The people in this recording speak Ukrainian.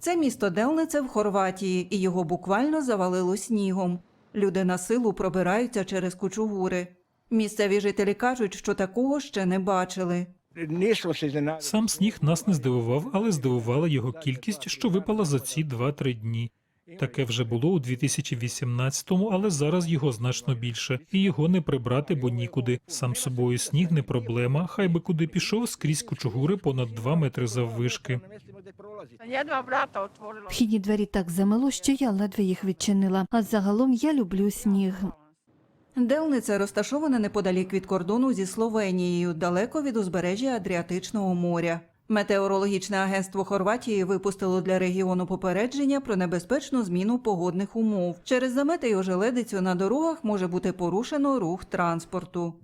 Це місто Делнице в Хорватії, і його буквально завалило снігом. Люди на силу пробираються через кучугури. Місцеві жителі кажуть, що такого ще не бачили. Сам сніг нас не здивував, але здивувала його кількість, що випала за ці 2-3 дні. Таке вже було у 2018-му, але зараз його значно більше, і його не прибрати, бо нікуди. Сам собою сніг не проблема. Хай би куди пішов скрізь кучугури понад 2 метри заввишки. Вхідні двері так замело, що я ледве їх відчинила. А загалом я люблю сніг. Делниця розташована неподалік від кордону зі Словенією, далеко від узбережжя Адріатичного моря. Метеорологічне агентство Хорватії випустило для регіону попередження про небезпечну зміну погодних умов. Через замети й ожеледицю на дорогах може бути порушено рух транспорту.